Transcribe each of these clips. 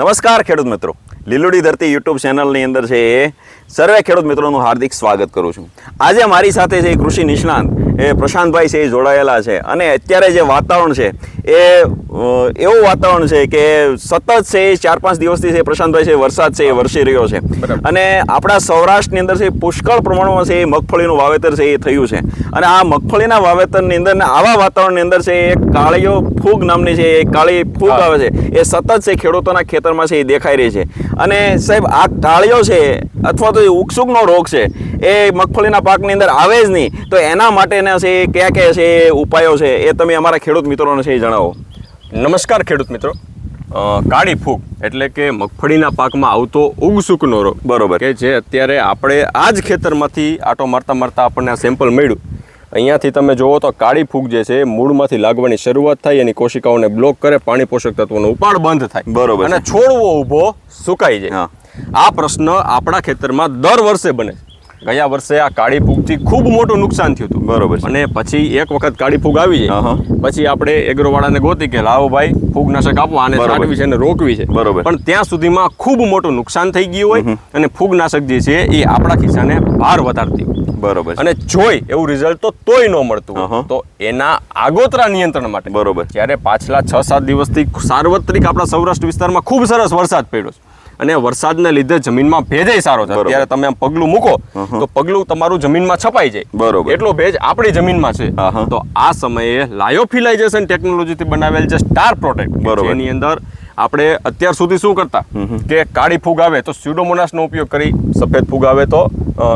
નમસ્કાર ખેડૂત મિત્રો. લીલુડી ધરતી યુટ્યુબ ચેનલની અંદર છે સર્વે ખેડૂત મિત્રોનું હાર્દિક સ્વાગત કરું છું. આજે મારી સાથે છે કૃષિ નિષ્ણાંત એ પ્રશાંતભાઈ છે એ જોડાયેલા છે અને અત્યારે જે વાતાવરણ છે એ એવું વાતાવરણ છે કે સતત છે એ ચાર પાંચ દિવસથી છે પ્રશાંતભાઈ છે વરસાદ છે એ વરસી રહ્યો છે અને આપણા સૌરાષ્ટ્રની અંદર છે પુષ્કળ પ્રમાણમાં છે એ મગફળીનું વાવેતર છે એ થયું છે અને આ મગફળીના વાવેતરની અંદર ને આવા વાતાવરણની અંદર છે એ કાળીઓ ફૂગ નામની છે એ કાળી ફૂગ આવે છે એ સતત છે ખેડૂતોના ખેતરમાં છે એ દેખાઈ રહી છે અને સાહેબ આ કાળીઓ છે અથવા તો એ ઉકસુકનો રોગ છે એ મગફળીના પાકની અંદર આવે જ નહીં. તો એના માટેના છે એ કયા કયા છે એ ઉપાયો છે એ તમે અમારા ખેડૂત મિત્રોને છે એ જણાવો. નમસ્કાર ખેડૂત મિત્રો. કાળી ફૂગ એટલે કે મગફળીના પાકમાં આવતો ઉગસુકનો રોગ. બરોબર. કે જે અત્યારે આપણે આ જ ખેતરમાંથી આટો મારતા મારતા આપણને આ સેમ્પલ મળ્યું. અહીંયાથી તમે જુઓ તો કાળી ફૂગ જે છે મૂળમાંથી લાગવાની શરૂઆત થાય એની કોશિકાઓને બ્લોક કરે પાણી પોષક તત્વોનો ઉપાડ બંધ થાય. બરોબર અને છોડવો ઊભો સુકાઈ જાય. હા. આ પ્રશ્ન આપણા ખેતરમાં દર વર્ષે બને છે. ગયા વર્ષે આ કાળી ફૂગથી ખૂબ મોટું નુકસાન થયું હતું બરોબર અને પછી એક વખત કાળી ફૂગ આવી જાય. પછી આપણે એગ્રોવાળાને ગોતી કે લાવો ભાઈ ફૂગનાશક આપો આને. છાંટવી છે અને રોકવી છે બરોબર. પણ ત્યાં સુધીમાં ખૂબ મોટું નુકસાન થઈ ગયું હોય અને ફૂગનાશક જે છે એ આપણા ખિસ્સાને ભાર વધારતી હોય બરોબર અને જોઈ એવું રિઝલ્ટ તો તોય ન મળતું. તો એના આગોતરા નિયંત્રણ માટે બરોબર. જ્યારે પાછલા છ સાત દિવસથી સાર્વત્રિક આપણા સૌરાષ્ટ્ર વિસ્તારમાં ખૂબ સરસ વરસાદ પડ્યો છે અને વરસાદને લીધે જમીનમાં ભેજય સારો થાય. ત્યારે તમે આમ પગલું મૂકો તો પગલું તમારું જમીનમાં છપાઈ જાય. બરોબર. એટલો ભેજ આપણી જમીનમાં છે. તો આ સમયે લાયોફિલાઇઝેશન ટેકનોલોજીથી બનાવેલ જે સ્ટાર પ્રોટેક્ટ બરોબર. એની અંદર આપણે અત્યાર સુધી શું કરતા? કે કાળી ફૂગ આવે તો સ્યુડોમોનાસનો ઉપયોગ કરી સફેદ ફૂગ આવે તો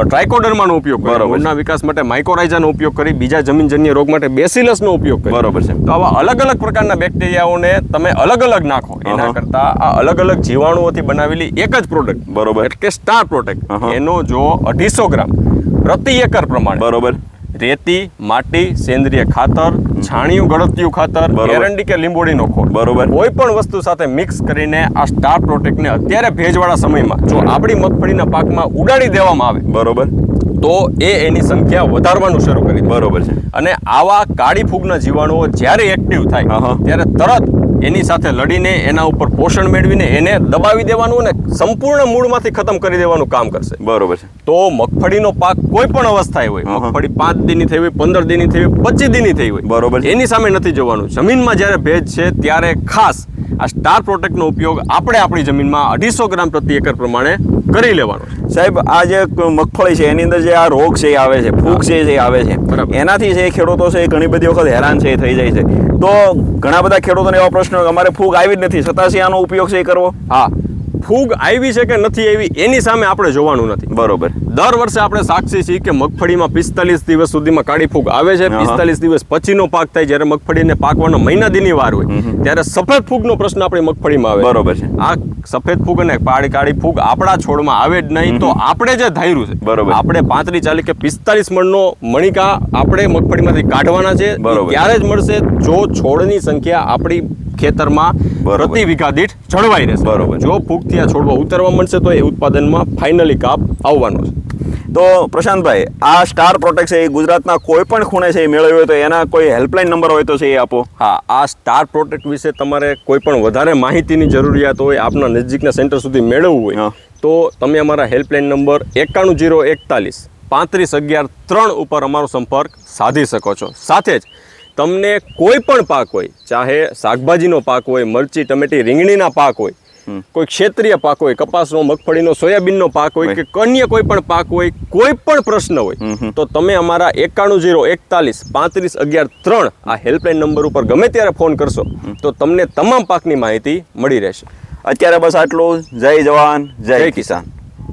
ટ્રાઇકોડર્માનો ઉપયોગ કરી બરોબર મૂળના વિકાસ માટે માઇકોરાઇઝાનો ઉપયોગ કરી બીજા જમીનજન્ય રોગ માટે બેસિલસનો ઉપયોગ કરી. બરોબર છે. તો આવા અલગ અલગ પ્રકારના બેક્ટેરિયાઓને તમે અલગ અલગ નાખો. એના. કરતા આ અલગ અલગ જીવાણુઓથી બનાવેલી એક જ પ્રોડક્ટ બરોબર. એટલે સ્ટાર પ્રોટેક્ટ એનો જો અઢીસો ગ્રામ પ્રતિ એકર પ્રમાણે. બરોબર. રેતી માટી સેન્દ્રિય ખાતર છાણિયું ગળતિયું ખાતર. એરંડી કે લીંબોડીનો ખોળ બરોબર. કોઈ પણ વસ્તુ સાથે મિક્સ કરીને આ સ્ટાર પ્રોટેક્ટને અત્યારે ભેજવાળા સમયમાં જો આપણી મગફળીના પાકમાં ઉડાડી દેવામાં આવે બરોબર તો એ એની સંખ્યા વધારવાનું શરૂ કરી બરોબર છે અને આવા કાળી ફૂગના જીવાણુઓ જ્યારે એક્ટિવ થાય. ત્યારે તરત એની સાથે લડીને એના ઉપર પોષણ મેળવીને એને દબાવી દેવાનું અને સંપૂર્ણ મૂળમાંથી ખતમ કરી દેવાનું કામ કરશે. બરોબર છે. તો મગફળીનો પાક કોઈ પણ અવસ્થાએ હોય મગફળી પાંચ દિનની થઈ હોય પંદર દિનની થઈ હોય પચીસ દિનની થઈ હોય બરોબર એની સામે નથી જવાનું. જમીનમાં જ્યારે ભેજ છે ત્યારે ખાસ આ સ્ટાર પ્રોટેક્ટનો ઉપયોગ આપણે આપણી જમીનમાં અઢીસો ગ્રામ પ્રતિ એકર પ્રમાણે કરી લેવાનો સાહેબ આ જે મગફળી છે એની અંદર જે આ રોગ છે એ આવે છે ફૂગ છે જે આવે છે. એનાથી છે ખેડૂતો છે એ ઘણી બધી વખત હેરાન છે એ થઈ જાય છે. તો ઘણા બધા ખેડૂતોને એવા પ્રશ્નો અમારે ફૂગ આવી જ નથી છતાં આનો ઉપયોગ છે એ કરવો? હા. ફૂગ આવી છે કે નથી આવી એની સામે આપણે જોવાનું નથી. બરોબર. દર વર્ષે આપણે સાક્ષી છીએ કે મગફળીમાં પિસ્તાલીસ દિવસ સુધીમાં કાળી ફૂગ આવે છે. પિસ્તાલીસ દિવસ પછીનો પાક થાય જ્યારે મગફળીને પાકવાનો મહિના દીની વાર હોય ત્યારે સફેદ ફૂગનો પ્રશ્ન આપણી મગફળીમાં આવે બરોબર છે. આ સફેદ ફૂગ અને કાળી કાળી ફૂગ આપણા છોડમાં આવે જ નહીં તો આપણે જે ધાર્યું છે બરોબર. આપણે પાંત્રીસ ચાલીસ કે પિસ્તાલીસ મણનો મણિકા આપણે મગફળીમાંથી કાઢવાના છે. બરોબર. ત્યારે જ મળશે જો છોડની સંખ્યા આપણી ખેતરમાં. પ્રતિ વીઘા દીઠ જળવાઈ રહેશે. બરોબર. જો ફૂગથી આ છોડવા ઉતરવા મળશે તો એ ઉત્પાદનમાં ફાઇનલી કાપ આવવાનો છે. તો પ્રશાંતભાઈ આ સ્ટાર પ્રોટેક્ટ છે એ ગુજરાતના કોઈ પણ ખૂણે છે એ મેળવ્યો હોય તો એના કોઈ હેલ્પલાઇન નંબર હોય તો છે એ આપો. હા આ સ્ટાર પ્રોટેક્ટ વિશે તમારે કોઈ પણ વધારે માહિતીની જરૂરિયાત હોય આપના નજીકના સેન્ટર સુધી મેળવવું હોય તો તમે અમારા હેલ્પલાઇન નંબર એકાણું જીરો એકતાલીસ પાંત્રીસ અગિયાર ત્રણ ઉપર અમારો સંપર્ક સાધી શકો છો. સાથે જ તમને કોઈ પણ પાક હોય ચાહે શાકભાજીનો પાક હોય મરચી ટમેટી રીંગણીના પાક હોય કોઈ ક્ષેત્રીય પાક હોય કપાસનો મગફળીનો સોયાબીનનો પાક હોય કે અન્ય કોઈ પણ પાક હોય કોઈ પણ પ્રશ્ન હોય તો તમે અમારા એકાણું જીરો એકતાલીસ પાંત્રીસ અગિયાર ત્રણ આ હેલ્પલાઇન નંબર ઉપર ગમે ત્યારે ફોન કરશો તો તમને તમામ પાકની માહિતી મળી રહેશે. અત્યારે બસ આટલું જય જવાન જય કિસાન.